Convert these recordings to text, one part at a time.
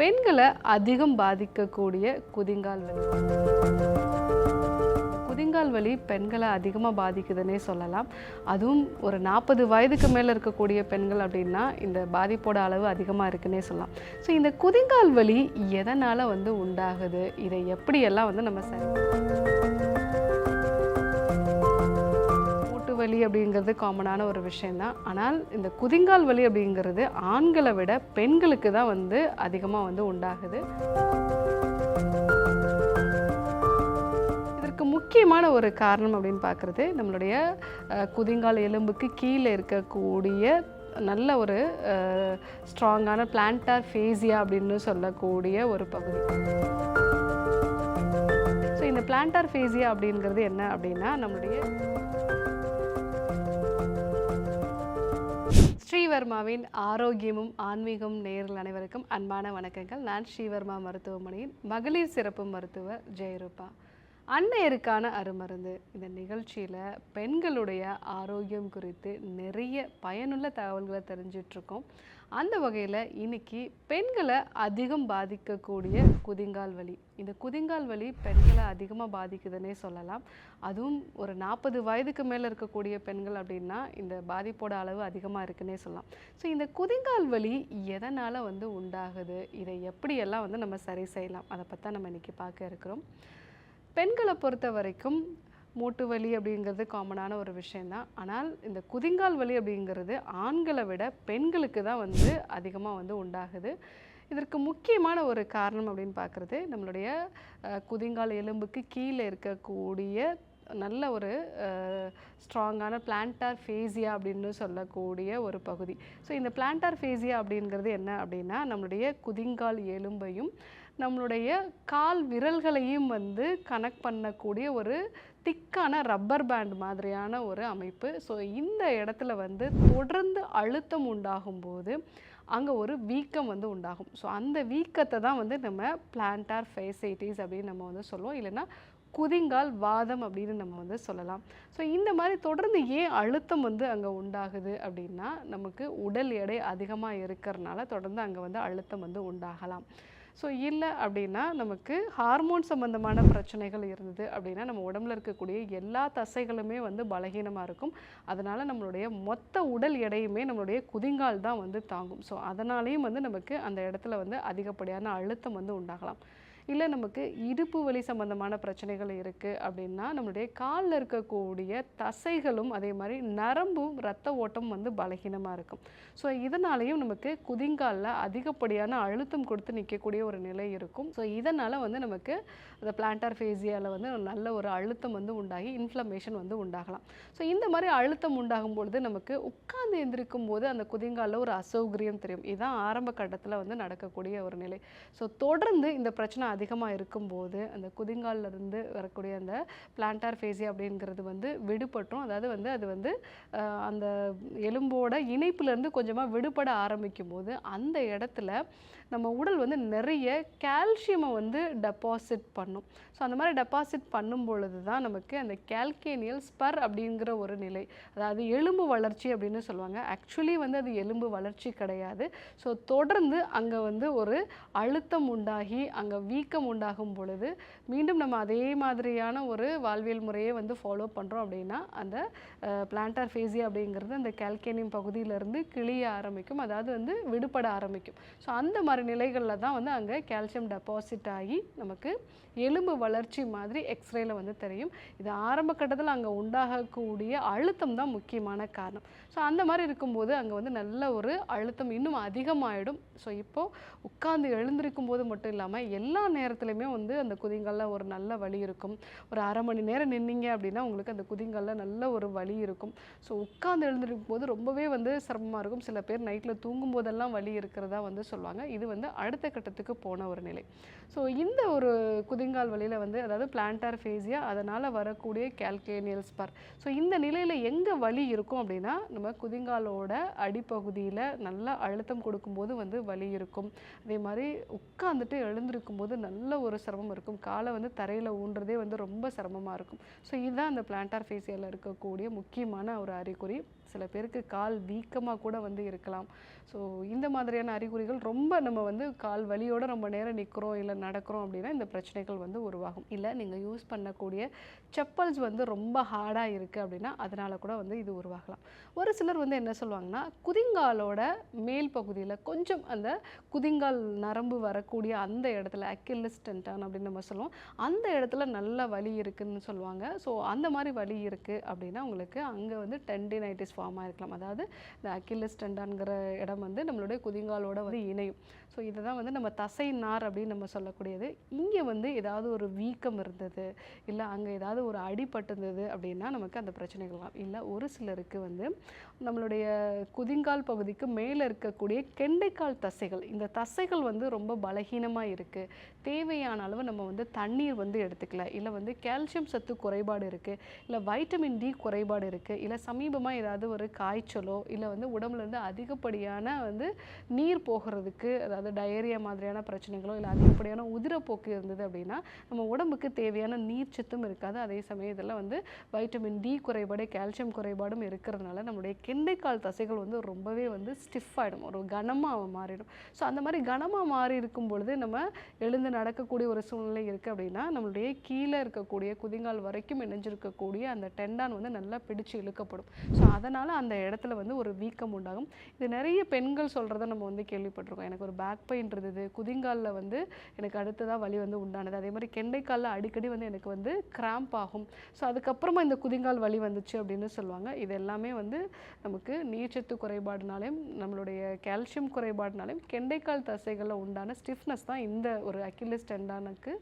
பெண்களை அதிகம் பாதிக்கக்கூடிய குதிங்கால் வலி. குதிங்கால் வலி பெண்களை அதிகமாக பாதிக்குதுன்னே சொல்லலாம். அதுவும் ஒரு நாற்பது வயதுக்கு மேலே இருக்கக்கூடிய பெண்கள் அப்படின்னா இந்த பாதிப்போட அளவு அதிகமாக இருக்குன்னே சொல்லலாம். ஸோ இந்த குதிங்கால் வலி எதனால் வந்து உண்டாகுது? இதை எப்படியெல்லாம் வந்து நம்ம சரி வலி அப்படிங்கிறது காமனான ஒரு விஷயந்தான் ஆனால் இந்த குதிங்கால் வலி அப்படிங்கிறது ஆண்களை விட பெண்களுக்கு தான் வந்து அதிகமாக வந்து உண்டாகுது. இதற்கு முக்கியமான ஒரு காரணம் அப்படின்னு பார்க்குறது நம்மளுடைய குதிங்கால் எலும்புக்கு கீழே இருக்கக்கூடிய நல்ல ஒரு ஸ்ட்ராங்கான பிளான்டார் ஃபேசியா அப்படின்னு சொல்லக்கூடிய ஒரு பகுதி. ஸோ இந்த பிளான்டார் ஃபேசியா அப்படிங்கிறது என்ன அப்படின்னா நம்மளுடைய ஸ்ரீவர்மாவின் ஆரோக்கியமும் ஆன்மீகம் நேரில் அனைவருக்கும் அன்பான வணக்கங்கள். நான் ஸ்ரீவர்மா மருத்துவமனையின் மகளிர் சிறப்பு மருத்துவர் ஜெயரூபா. அன்னையருக்கான அருமருந்து. இந்த நிகழ்ச்சியில் பெண்களுடைய ஆரோக்கியம் குறித்து நிறைய பயனுள்ள தகவல்களை தெரிஞ்சிட்ருக்கோம். அந்த வகையில் இன்னைக்கு பெண்களை அதிகம் பாதிக்கக்கூடிய குதிங்கால் வலி. இந்த குதிங்கால் வலி பெண்களை அதிகமாக பாதிக்குதுன்னே சொல்லலாம். அதுவும் ஒரு நாற்பது வயதுக்கு மேலே இருக்கக்கூடிய பெண்கள் அப்படின்னா இந்த பாதிப்போட அளவு அதிகமாக இருக்குன்னே சொல்லலாம். ஸோ இந்த குதிங்கால் வலி எதனால் வந்து உண்டாகுது? இதை எப்படியெல்லாம் வந்து நம்ம சரி செய்யலாம்? அதை பற்றி நம்ம இன்றைக்கி பார்க்க இருக்கிறோம். பெண்களை பொறுத்த வரைக்கும் மூட்டு வலி அப்படிங்கிறது காமனான ஒரு விஷயந்தான் ஆனால் இந்த குதிங்கால் வலி அப்படிங்கிறது ஆண்களை விட பெண்களுக்கு தான் வந்து அதிகமாக வந்து உண்டாகுது. இதற்கு முக்கியமான ஒரு காரணம் அப்படின்னு பார்க்குறது நம்மளுடைய குதிங்கால் எலும்புக்கு கீழே இருக்கக்கூடிய நல்ல ஒரு ஸ்ட்ராங்கான பிளான்டார் ஃபேசியா அப்படின்னு சொல்லக்கூடிய ஒரு பகுதி. ஸோ இந்த பிளான்டார் ஃபேசியா அப்படிங்கிறது என்ன அப்படின்னா நம்மளுடைய குதிங்கால் எலும்பையும் நம்மளுடைய கால் விரல்களையும் வந்து கனெக்ட் பண்ணக்கூடிய ஒரு திக்கான ரப்பர் பேண்ட் மாதிரியான ஒரு அமைப்பு. ஸோ இந்த இடத்துல வந்து தொடர்ந்து அழுத்தம் உண்டாகும் போது அங்கே ஒரு வீக்கம் வந்து உண்டாகும். ஸோ அந்த வீக்கத்தை தான் வந்து நம்ம பிளான்டார் ஃபேசைட்டிஸ் அப்படின்னு நம்ம வந்து சொல்லுவோம். இல்லைன்னா குதிங்கால் வாதம் அப்படின்னு நம்ம வந்து சொல்லலாம். ஸோ இந்த மாதிரி தொடர்ந்து ஏன் அழுத்தம் வந்து அங்கே உண்டாகுது அப்படின்னா நமக்கு உடல் எடை அதிகமாக இருக்கிறனால தொடர்ந்து அங்கே வந்து அழுத்தம் வந்து உண்டாகலாம். ஸோ இல்லை அப்படின்னா நமக்கு ஹார்மோன் சம்மந்தமான பிரச்சனைகள் இருந்தது அப்படின்னா நம்ம உடம்புல இருக்கக்கூடிய எல்லா தசைகளுமே வந்து பலகீனமாக இருக்கும். அதனால் நம்மளுடைய மொத்த உடல் எடையுமே நம்மளுடைய குதிங்கால் தான் வந்து தாங்கும். ஸோ அதனாலேயும் வந்து நமக்கு அந்த இடத்துல வந்து அதிகப்படியான அழுத்தம் வந்து உண்டாகலாம். இல்லை நமக்கு இடுப்பு வலி சம்மந்தமான பிரச்சனைகள் இருக்குது அப்படின்னா நம்மளுடைய காலில் இருக்கக்கூடிய தசைகளும் அதே மாதிரி நரம்பும் ரத்த ஓட்டம் வந்து பலகீனமாக இருக்கும். ஸோ இதனாலையும் நமக்கு குதிங்காலில் அதிகப்படியான அழுத்தம் கொடுத்து நிற்கக்கூடிய ஒரு நிலை இருக்கும். ஸோ இதனால் வந்து நமக்கு அந்த பிளான்டார் ஃபேசியாவில் வந்து நல்ல ஒரு அழுத்தம் வந்து உண்டாகி இன்ஃப்ளமேஷன் வந்து உண்டாகலாம். ஸோ இந்த மாதிரி அழுத்தம் உண்டாகும் பொழுது நமக்கு உட்கார்ந்து எந்திரிக்கும் போது அந்த குதிங்காலில் ஒரு அசௌகரியம் தெரியும். இதுதான் ஆரம்ப கட்டத்தில் வந்து நடக்கக்கூடிய ஒரு நிலை. ஸோ தொடர்ந்து இந்த பிரச்சனை அதிகமாக இருக்கும்போது அந்த குதிங்கால்ல இருந்து வரக்கூடிய அந்த பிளான்டார் ஃபேசி அப்படிங்கிறது வந்து விடுபட்டும். அதாவது வந்து அது வந்து அந்த எலும்போட இணைப்புலேருந்து கொஞ்சமாக விடுபட ஆரம்பிக்கும் போது அந்த இடத்துல நம்ம உடல் வந்து நிறைய கால்சியமை வந்து டெபாசிட் பண்ணும். ஸோ அந்த மாதிரி டெபாசிட் பண்ணும் பொழுது தான் நமக்கு அந்த கேல்கேனியல் ஸ்பர் அப்படிங்கிற ஒரு நிலை அதாவது எலும்பு வளர்ச்சி அப்படின்னு சொல்லுவாங்க. ஆக்சுவலி வந்து அது எலும்பு வளர்ச்சி கிடையாது. ஸோ தொடர்ந்து அங்கே வந்து ஒரு அழுத்தம் உண்டாகி அங்கே வீக்கம் உண்டாகும் பொழுது மீண்டும் நம்ம அதே மாதிரியான ஒரு வாழ்வியல் முறையை வந்து ஃபாலோ பண்ணுறோம் அப்படின்னா அந்த பிளான்டார் ஃபேசியா அப்படிங்கிறது அந்த கேல்கேனியம் பகுதியிலேருந்து கிளிய ஆரம்பிக்கும். அதாவது வந்து விடுபட ஆரம்பிக்கும். ஸோ அந்த மாதிரி நிலைகளில் தான் வந்து அங்கே கால்சியம் டெபாசிட் ஆகி நமக்கு எலும்பு வளர்ச்சி மாதிரி எக்ஸ்ரேல வந்து தெரியும். இது ஆரம்ப கட்டத்தில் அங்கே உண்டாகக்கூடிய அழுத்தம் தான் முக்கியமான காரணம். ஸோ அந்த மாதிரி இருக்கும்போது அங்கே வந்து நல்ல ஒரு அழுத்தம் இன்னும் அதிகமாகிடும் ஸோ இப்போது உட்காந்து எழுந்திருக்கும் போது மட்டும் இல்லாமல் எல்லா நேரத்துலையுமே வந்து அந்த குதிங்காலில் ஒரு நல்ல வலி இருக்கும். ஒரு அரை மணி நேரம் நின்னீங்க அப்படின்னா உங்களுக்கு அந்த குதிங்காலில் நல்ல ஒரு வலி இருக்கும். ஸோ உட்காந்து எழுந்திருக்கும் போது ரொம்பவே வந்து சிரமமாக இருக்கும். சில பேர் நைட்டில் தூங்கும் போதெல்லாம் வலி இருக்கிறதா வந்து சொல்லுவாங்க. இது வந்து அடுத்த கட்டத்துக்கு போன ஒரு நிலை. ஸோ இந்த ஒரு குதிங்கால் வழியில் வந்து அதாவது பிளான்டார் ஃபேஸியா அதனால் வரக்கூடிய கேல்கேனியல் ஸ்பர் ஸோ இந்த நிலையில் எங்கே வலி இருக்கும் அப்படின்னா நம்ம குதிங்காலோட அடிப்பகுதியில் நல்லா அழுத்தம் கொடுக்கும்போது வந்து வலி இருக்கும். அதே மாதிரி உட்காந்துட்டு எழுந்திருக்கும் போது நல்ல ஒரு சிரமம் இருக்கும். காலை வந்து தரையில் ஊன்றதே வந்து ரொம்ப சிரமமாக இருக்கும். ஸோ இதுதான் அந்த பிளான்டார் ஃபேஸியாவில் இருக்கக்கூடிய முக்கியமான ஒரு அறிகுறி. சில பேருக்கு கால் வீக்கமாக கூட வந்து இருக்கலாம். ஸோ இந்த மாதிரியான அறிகுறிகள் ரொம்ப நம்ம வந்து கால் வலியோட ரொம்ப நேரம் நிற்கிறோம் இல்லை நடக்கிறோம் அப்படின்னா இந்த பிரச்சனைகள் வந்து உருவாகும். இல்லை நீங்கள் யூஸ் பண்ணக்கூடிய செப்பல்ஸ் வந்து ரொம்ப ஹார்டாக இருக்குது அப்படின்னா அதனால கூட வந்து இது உருவாகலாம். ஒரு சிலர் வந்து என்ன சொல்லுவாங்கன்னா குதிங்காலோட மேல் பகுதியில் கொஞ்சம் அந்த குதிங்கால் நரம்பு வரக்கூடிய அந்த இடத்துல அக்கிலிஸ்டன்டான் அப்படின்னு நம்ம சொல்லுவோம் அந்த இடத்துல நல்ல வலி இருக்குன்னு சொல்லுவாங்க. ஸோ அந்த மாதிரி வலி இருக்குது அப்படின்னா உங்களுக்கு அங்கே வந்து டெண்டினைட்டிஸ் ஃபார்ம் இருக்கலாம். அதாவது இந்த அக்கில்லஸ் டெண்டான்கிற இடம் வந்து நம்மளுடைய குதிங்காலோட வந்து இணையும். ஸோ இதை தான் வந்து நம்ம தசை நார் அப்படின்னு நம்ம சொல்லக்கூடியது. இங்கே வந்து ஏதாவது ஒரு வீக்கம் இருந்தது இல்லை அங்கே ஏதாவது ஒரு அடிபட்டிருந்தது அப்படின்னா நமக்கு அந்த பிரச்சனைகள்லாம் இல்லை ஒரு சிலருக்கு வந்து நம்மளுடைய குதிங்கால் பகுதிக்கு மேலே இருக்கக்கூடிய கெண்டைக்கால் தசைகள் இந்த தசைகள் வந்து ரொம்ப பலகீனமாக இருக்குது தேவையான அளவு நம்ம வந்து தண்ணீர் வந்து எடுத்துக்கல. இல்லை வந்து கால்சியம் சத்து குறைபாடு இருக்குது இல்லை வைட்டமின் டி குறைபாடு இருக்குது இல்லை சமீபமாக ஏதாவது ஒரு காய்ச்சலோ இல்லை வந்து உடம்புலேருந்து அதிகப்படியான வந்து நீர் போகிறதுக்கு அதாவது டயரியா மாதிரியான பிரச்சனைகளோ இல்லை அதிகப்படியான உதிரப்போக்கு இருந்தது அப்படின்னா நம்ம உடம்புக்கு தேவையான நீர் சத்தும் இருக்காது. அதே சமயத்தில் வந்து வைட்டமின் டி குறைபாடு கால்சியம் குறைபாடும் இருக்கிறதுனால நம்மளுடைய கெண்டைக்கால் தசைகள் வந்து ரொம்பவே வந்து ஸ்டிஃப் ஆகிடும் ஒரு கனமாக மாறிடும். ஸோ அந்த மாதிரி கனமாக மாறி இருக்கும் பொழுது நம்ம எழுந்து நடக்கக்கூடிய ஒரு சூழ்நிலை இருக்குது அப்படின்னா நம்மளுடைய கீழே இருக்கக்கூடிய குதிங்கால் வரைக்கும் இணைஞ்சிருக்கக்கூடிய அந்த டெண்டான் வந்து நல்லா பிடிச்சு இழுக்கப்படும். ஸோ அதனால் அந்த இடத்துல வந்து ஒரு வீக்கம் உண்டாகும். இது நிறைய பெண்கள் சொல்கிறத நம்ம வந்து கேள்விப்பட்டிருக்கோம். எனக்கு ஒரு பேக் பெயின் இருந்தது குதிங்காலில் வந்து எனக்கு அடுத்ததாக வலி வந்து உண்டானது. அதே மாதிரி கெண்டைக்காலில் அடிக்கடி வந்து எனக்கு வந்து கிராம்ப் ஆகும். ஸோ அதுக்கப்புறமா இந்த குதிங்கால் வலி வந்துச்சு அப்படின்னு சொல்லுவாங்க. இது எல்லாமே வந்து நமக்கு நீர்ச்சத்து குறைபாடுனாலையும் நம்மளுடைய கால்சியம் குறைபாடுனாலையும் கெண்டைக்கால் தசைகளில் உண்டான ஸ்டிஃப்னஸ் தான் இந்த ஒரு அக்கிலிஸ் டெண்டானுக்கு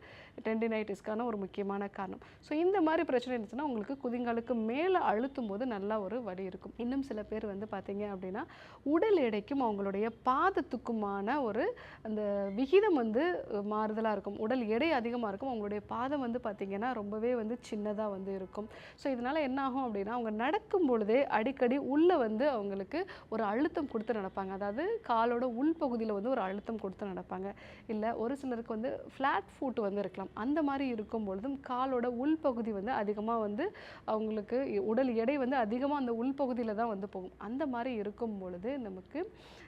டெண்டினைட்டிஸ்க்கான ஒரு முக்கியமான காரணம். ஸோ இந்த மாதிரி பிரச்சனை இருந்துச்சுன்னா உங்களுக்கு குதிங்காலுக்கு மேலே அழுத்தும் போது நல்லா ஒரு வலி இருக்கும். இன்னும் சில பேர் வந்து பார்த்தீங்க அப்படின்னா உடல் எடைக்கும் அவங்களுடைய பாதத்துக்குமான ஒரு ஒரு அந்த விகிதம் வந்து மாறுதலாக இருக்கும். உடல் எடை அதிகமாக இருக்கும். அவங்களுடைய பாதம் வந்து பார்த்திங்கன்னா ரொம்பவே வந்து சின்னதாக வந்து இருக்கும். ஸோ இதனால் என்ன ஆகும் அப்படின்னா அவங்க நடக்கும் பொழுதே அடிக்கடி உள்ளே வந்து அவங்களுக்கு ஒரு அழுத்தம் கொடுத்து நடப்பாங்க. அதாவது காலோட உள்பகுதியில் வந்து ஒரு அழுத்தம் கொடுத்து நடப்பாங்க. இல்லை ஒரு சிலருக்கு வந்து ஃப்ளாட் ஃபுட் வந்து இருக்கலாம். அந்த மாதிரி இருக்கும் பொழுதும் காலோட உள்பகுதி வந்து அதிகமாக வந்து அவங்களுக்கு உடல் எடை வந்து அதிகமாக அந்த உள்பகுதியில் தான் வந்து போகும். அந்த மாதிரி இருக்கும் பொழுது நமக்கு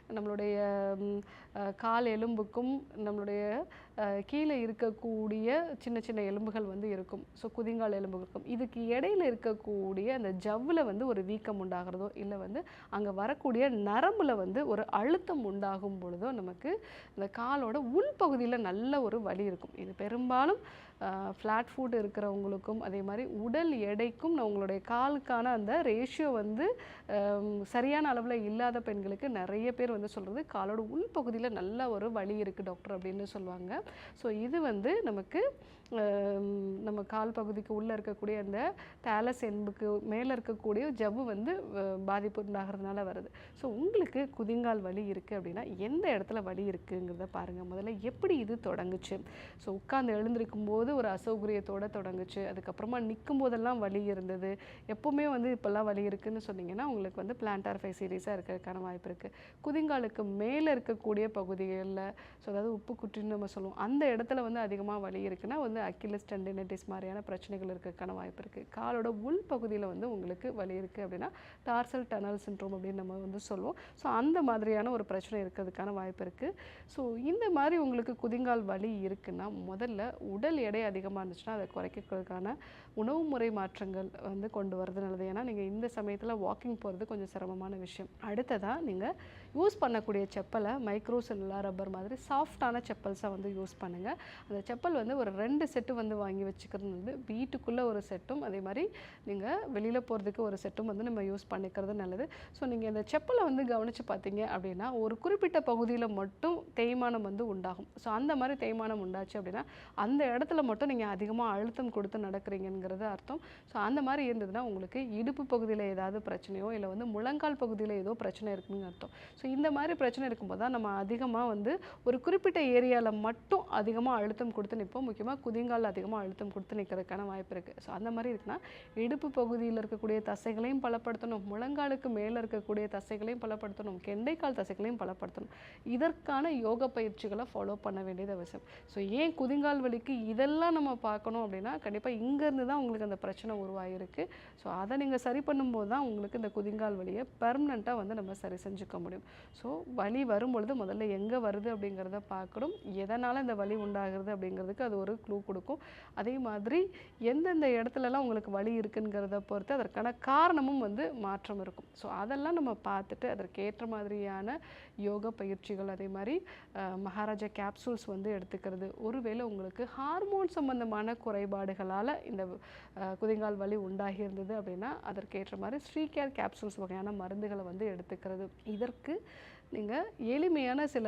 நம்மளுடைய கால் எலும்புக்கும் நம்மளுடைய கீழே இருக்கக்கூடிய சின்ன சின்ன எலும்புகள் வந்து இருக்கும். ஸோ குதிங்கால் எலும்பு இருக்கும். இதுக்கு இடையில இருக்கக்கூடிய அந்த ஜவ்வில் வந்து ஒரு வீக்கம் உண்டாகிறதோ இல்லை வந்து அங்கே வரக்கூடிய நரம்பில் வந்து ஒரு அழுத்தம் உண்டாகும் பொழுதோ நமக்கு இந்த காலோட உள்பகுதியில் நல்ல ஒரு வலி இருக்கும். இது பெரும்பாலும் ஃப்ளாட் ஃபுட் இருக்கிறவங்களுக்கும் அதே மாதிரி உடல் எடைக்கும் உங்களுடைய காலுக்கான அந்த ரேஷியோ வந்து சரியான அளவில் இல்லாத பெண்களுக்கு நிறைய பேர் வந்து சொல்கிறது காலோட உள்பகுதியில் நல்ல ஒரு வலி இருக்குது டாக்டர் அப்படின்னு சொல்லுவாங்க. ஸோ இது வந்து நமக்கு நம்ம கால் பகுதிக்கு உள்ளே இருக்கக்கூடிய அந்த பேலஸ் எலும்புக்கு மேலே இருக்கக்கூடிய ஜவ்வு வந்து பாதிப்பு உண்டாகிறதுனால வருது. ஸோ உங்களுக்கு குதிங்கால் வலி இருக்குது அப்படின்னா எந்த இடத்துல வலி இருக்குங்கிறத பாருங்கள் முதல்ல எப்படி இது தொடங்குச்சு? ஸோ உட்காந்து எழுந்திருக்கும் போது ஒரு அசௌகரியத்தோட தொடங்குச்சு. அதுக்கப்புறமா நிற்கும் போதெல்லாம் வலி இருந்தது. எப்போவுமே வந்து இப்போல்லாம் வலி இருக்குதுன்னு சொன்னீங்கன்னா உங்களுக்கு வந்து பிளான்டார் ஃபைசீரிஸாக இருக்கிறதுக்கான வாய்ப்பு இருக்குது குதிங்காலுக்கு மேலே இருக்கக்கூடிய பகுதிகளில் ஸோ அதாவது உப்பு குற்றின்னு நம்ம சொல்லுவோம். அந்த இடத்துல வந்து அதிகமாக வலி இருக்குன்னா வந்து அக்கிலஸ் டெண்டினைட்டிஸ் மாதிரியான பிரச்சனைகள் இருக்கிறதுக்கான வாய்ப்பு இருக்குது காலோட உள் பகுதியில் வந்து உங்களுக்கு வலி இருக்குது அப்படின்னா டார்சல் டனல் சின்ட்ரோம் அப்படின்னு நம்ம வந்து சொல்லுவோம். ஸோ அந்த மாதிரியான ஒரு பிரச்சனை இருக்கிறதுக்கான வாய்ப்பு இருக்குது ஸோ இந்த மாதிரி உங்களுக்கு குதிங்கால் வலி இருக்குன்னா முதல்ல உடல் எடை அதிகமாக இருந்துச்சுன்னா அதை குறைக்கிறதுக்கான உணவு முறை மாற்றங்கள் வந்து கொண்டு வரது நல்லது. ஏன்னா நீங்கள் இந்த சமயத்தில் வாக்கிங் போகிறது கொஞ்சம் சிரமமான விஷயம். அடுத்ததாக நீங்கள் யூஸ் பண்ணக்கூடிய செப்பலை மைக்ரோ செல்லுலார் ரப்பர் மாதிரி சாஃப்டான செப்பல்ஸாக வந்து யூஸ் பண்ணுங்கள் அந்த செப்பல் வந்து ஒரு ரெண்டு செட்டு வந்து வாங்கி வச்சுக்கிறது வந்து வீட்டுக்குள்ளே ஒரு செட்டும் அதே மாதிரி நீங்கள் வெளியில் போகிறதுக்கு ஒரு செட்டும் வந்து நம்ம யூஸ் பண்ணிக்கிறது நல்லது. ஸோ நீங்கள் இந்த செப்பலை வந்து கவனித்து பார்த்தீங்க அப்படின்னா ஒரு குறிப்பிட்ட பகுதியில் மட்டும் தேய்மானம் வந்து உண்டாகும். ஸோ அந்த மாதிரி தேய்மானம் உண்டாச்சு அப்படின்னா அந்த இடத்துல மட்டும் நீங்கள் அதிகமாக அழுத்தம் கொடுத்து நடக்கிறீங்கிறது அர்த்தம். ஸோ அந்த மாதிரி இருந்ததுன்னா உங்களுக்கு இடுப்பு பகுதியில் ஏதாவது பிரச்சனையோ இல்லை வந்து முழங்கால் பகுதியில் ஏதோ பிரச்சனை இருக்குன்னு அர்த்தம். ஸோ ஸோ இந்த மாதிரி பிரச்சனை இருக்கும்போது தான் நம்ம அதிகமாக வந்து ஒரு குறிப்பிட்ட ஏரியாவில் மட்டும் அதிகமாக அழுத்தம் கொடுத்து நிற்போம் முக்கியமாக குதிங்கால் அதிகமாக அழுத்தம் கொடுத்து நிற்கிறதுக்கான வாய்ப்பு இருக்குது ஸோ அந்த மாதிரி இருக்குன்னா இடுப்பு பகுதியில் இருக்கக்கூடிய தசைகளையும் பலப்படுத்தணும். முழங்காலுக்கு மேலே இருக்கக்கூடிய தசைகளையும் பலப்படுத்தணும். கெண்டைக்கால் தசைகளையும் பலப்படுத்தணும். இதற்கான யோக பயிற்சிகளை ஃபாலோ பண்ண வேண்டியது அவசியம். ஸோ ஏன் குதிங்கால் வலிக்கு இதெல்லாம் நம்ம பார்க்கணும் அப்படின்னா கண்டிப்பாக இங்கேருந்து தான் உங்களுக்கு அந்த பிரச்சனை உருவாகிருக்கு ஸோ அதை நீங்கள் சரி பண்ணும்போது தான் உங்களுக்கு இந்த குதிங்கால் வலியை பெர்மனண்ட்டாக வந்து நம்ம சரி செஞ்சுக்க முடியும். ஸோ வலி வரும்பொழுது முதல்ல எங்கே வருது அப்படிங்கிறத பார்க்கணும். எதனால் இந்த வலி உண்டாகிறது அப்படிங்கிறதுக்கு அது ஒரு க்ளூ கொடுக்கும். அதே மாதிரி எந்தெந்த இடத்துலலாம் உங்களுக்கு வலி இருக்குங்கிறத பொறுத்து அதற்கான காரணமும் வந்து மாற்றம் இருக்கும். ஸோ அதெல்லாம் நம்ம பார்த்துட்டு அதற்கேற்ற மாதிரியான யோகா பயிற்சிகள் அதே மாதிரி மகாராஜா கேப்சூல்ஸ் வந்து எடுத்துக்கிறது. ஒருவேளை உங்களுக்கு ஹார்மோன் சம்பந்தமான குறைபாடுகளால் இந்த குதிங்கால் வலி உண்டாகி இருந்தது அப்படின்னா அதற்கேற்ற மாதிரி ஸ்ரீகேர் கேப்சூல்ஸ் வகையான மருந்துகளை வந்து எடுத்துக்கிறது. இதற்கு நீங்கள் எளிமையான சில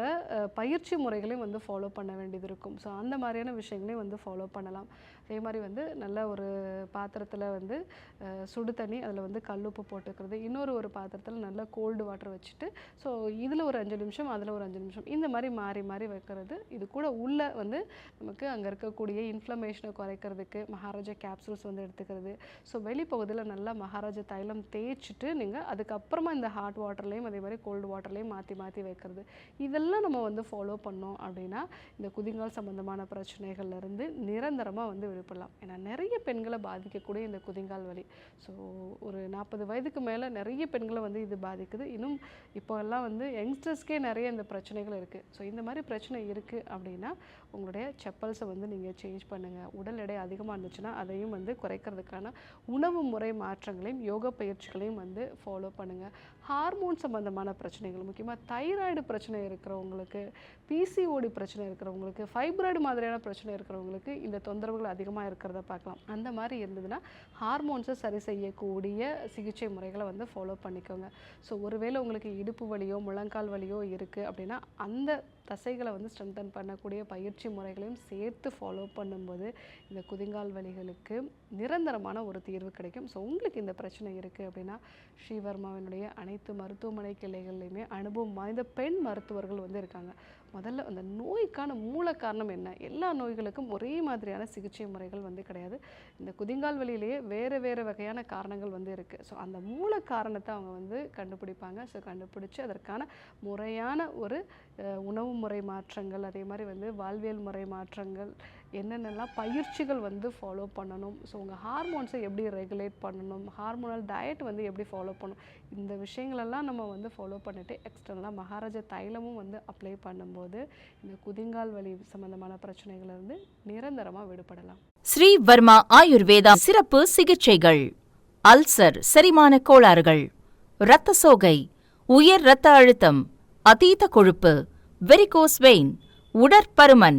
பயிற்சி முறைகளையும் வந்து ஃபாலோ பண்ண வேண்டியது இருக்கும். ஸோ அந்த மாதிரியான விஷயங்களையும் வந்து ஃபாலோ பண்ணலாம். அதே மாதிரி வந்து நல்ல ஒரு பாத்திரத்தில் வந்து சுடு தண்ணி அதில் வந்து கல்லுப்பு போட்டுக்கிறது. இன்னொரு ஒரு பாத்திரத்தில் நல்ல கோல்டு வாட்டர் வச்சுட்டு ஸோ இதில் ஒரு அஞ்சு நிமிஷம் அதில் ஒரு அஞ்சு நிமிஷம் இந்த மாதிரி மாறி மாறி வைக்கிறது. இது கூட உள்ளே வந்து நமக்கு அங்கே இருக்கக்கூடிய இன்ஃப்ளமேஷனை குறைக்கிறதுக்கு மகாராஜா கேப்சூல்ஸ் வந்து எடுத்துக்கிறது. ஸோ வெளிப்பகுதியில் நல்லா மகாராஜா தைலம் தேய்ச்சிட்டு நீங்கள் அதுக்கப்புறமா இந்த ஹாட் வாட்டர்லேயும் அதே மாதிரி கோல்டு வாட்டர்லேயும் மாற்றி மாற்றி வைக்கிறது. இதெல்லாம் நம்ம வந்து ஃபாலோ பண்ணோம் அப்படின்னா இந்த குதிங்கால் சம்மந்தமான பிரச்சனைகள்லேருந்து நிரந்தரமாக வந்து விடுபடலாம் ஏன்னா நிறைய பெண்களை பாதிக்கக்கூடிய இந்த குதிங்கால் வலி. ஸோ ஒரு நாற்பது வயதுக்கு மேலே நிறைய பெண்களை வந்து இது பாதிக்குது. இன்னும் இப்போ எல்லாம் வந்து யங்ஸ்டர்ஸ்க்கே நிறைய இந்த பிரச்சனைகள் இருக்குது ஸோ இந்த மாதிரி பிரச்சனை இருக்குது அப்படின்னா உங்களுடைய செப்பல்ஸை வந்து நீங்கள் சேஞ்ச் பண்ணுங்கள் உடல் எடை அதிகமாக இருந்துச்சுன்னா அதையும் வந்து குறைக்கிறதுக்கான உணவு முறை மாற்றங்களையும் யோகா பயிற்சிகளையும் வந்து ஃபாலோ பண்ணுங்கள் ஹார்மோன் சம்மந்தமான பிரச்சனைகள் முக்கியமாக தைராய்டு பிரச்சனை இருக்கிறவங்களுக்கு பிசிஓடி பிரச்சனை இருக்கிறவங்களுக்கு ஃபைப்ராய்டு மாதிரியான பிரச்சனை இருக்கிறவங்களுக்கு இந்த தொந்தரவுகள் அதிகமாக இருக்கிறத பார்க்கலாம். அந்த மாதிரி இருந்ததுன்னா ஹார்மோன்ஸை சரி செய்யக்கூடிய சிகிச்சை முறைகளை வந்து ஃபாலோ பண்ணிக்கோங்க. ஸோ ஒருவேளை உங்களுக்கு இடுப்பு வலியோ முழங்கால் வலியோ இருக்குது அப்படின்னா அந்த தசைகளை வந்து ஸ்ட்ரென்தன் பண்ணக்கூடிய பயிற்சி முறைகளையும் சேர்த்து ஃபாலோ பண்ணும்போது இந்த குதிங்கால் வலிகளுக்கு நிரந்தரமான ஒரு தீர்வு கிடைக்கும். ஸோ உங்களுக்கு இந்த பிரச்சனை இருக்குது அப்படின்னா ஸ்ரீவர்மாவினுடைய அனைத்து மருத்துவமனை கிளைகள்லையுமே அனுபவம் வாய்ந்த பெண் மருத்துவர்கள் வந்து இருக்காங்க. முதல்ல அந்த நோய்க்கான மூல காரணம் என்ன? எல்லா நோய்களுக்கும் ஒரே மாதிரியான சிகிச்சை முறைகள் வந்து கிடையாது. இந்த குதிங்கால் வழியிலேயே வேறு வேறு வகையான காரணங்கள் வந்து இருக்குது ஸோ அந்த மூல காரணத்தை அவங்க வந்து கண்டுபிடிப்பாங்க. ஸோ கண்டுபிடிச்சி அதற்கான முறையான ஒரு உணவு முறை மாற்றங்கள் அதே மாதிரி வந்து வாழ்வியல் முறை மாற்றங்கள் என்னென்னலாம் பயிற்சிகள் வந்து ஃபாலோ பண்ணணும். ஸோ உங்கள் ஹார்மோன்ஸை எப்படி ரெகுலேட் பண்ணணும்? ஹார்மோனல் டயட் வந்து எப்படி ஃபாலோ பண்ணணும்? இந்த விஷயங்களெல்லாம் நம்ம வந்து ஃபாலோ பண்ணிவிட்டு எக்ஸ்டர்னலாக மகாராஜா தைலமும் வந்து அப்ளை பண்ணும்போது இந்த குதிங்கால் வலி சம்மந்தமான பிரச்சனைகளிலிருந்து நிரந்தரமாக விடுபடலாம். ஸ்ரீ வர்மா ஆயுர்வேதா சிறப்பு சிகிச்சைகள். அல்சர் செரிமான கோளாறுகள். இரத்த சோகை உயர் இரத்த அழுத்தம் அதீத கொழுப்பு வெரிகோஸ் வெயின் உடற்பருமன்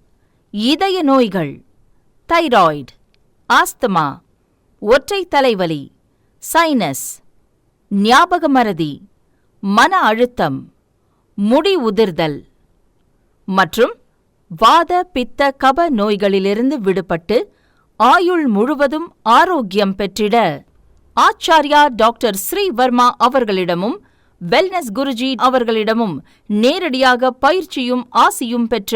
இதய நோய்கள் தைராய்டு ஆஸ்துமா ஒற்றை தலைவலி சைனஸ் ஞாபக மறதி மன அழுத்தம் முடி உதிர்தல் மற்றும் வாத பித்த கப நோய்களிலிருந்து விடுபட்டு ஆயுள் முழுவதும் ஆரோக்கியம் பெற்றிட ஆச்சாரியா டாக்டர் ஸ்ரீவர்மா அவர்களிடமும் வெல்னஸ் குருஜி அவர்களிடமும் நேரடியாக பயிற்சியும் ஆசியும் பெற்ற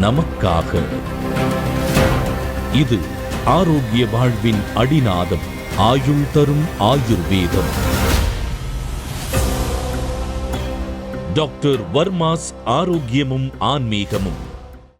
நமக்காக. இது ஆரோக்கிய வாழ்வின் அடிநாதம் ஆயுள் தரும் ஆயுர்வேதம். டாக்டர் வர்மாஸ் ஆரோக்கியமும் ஆன்மீகமும்.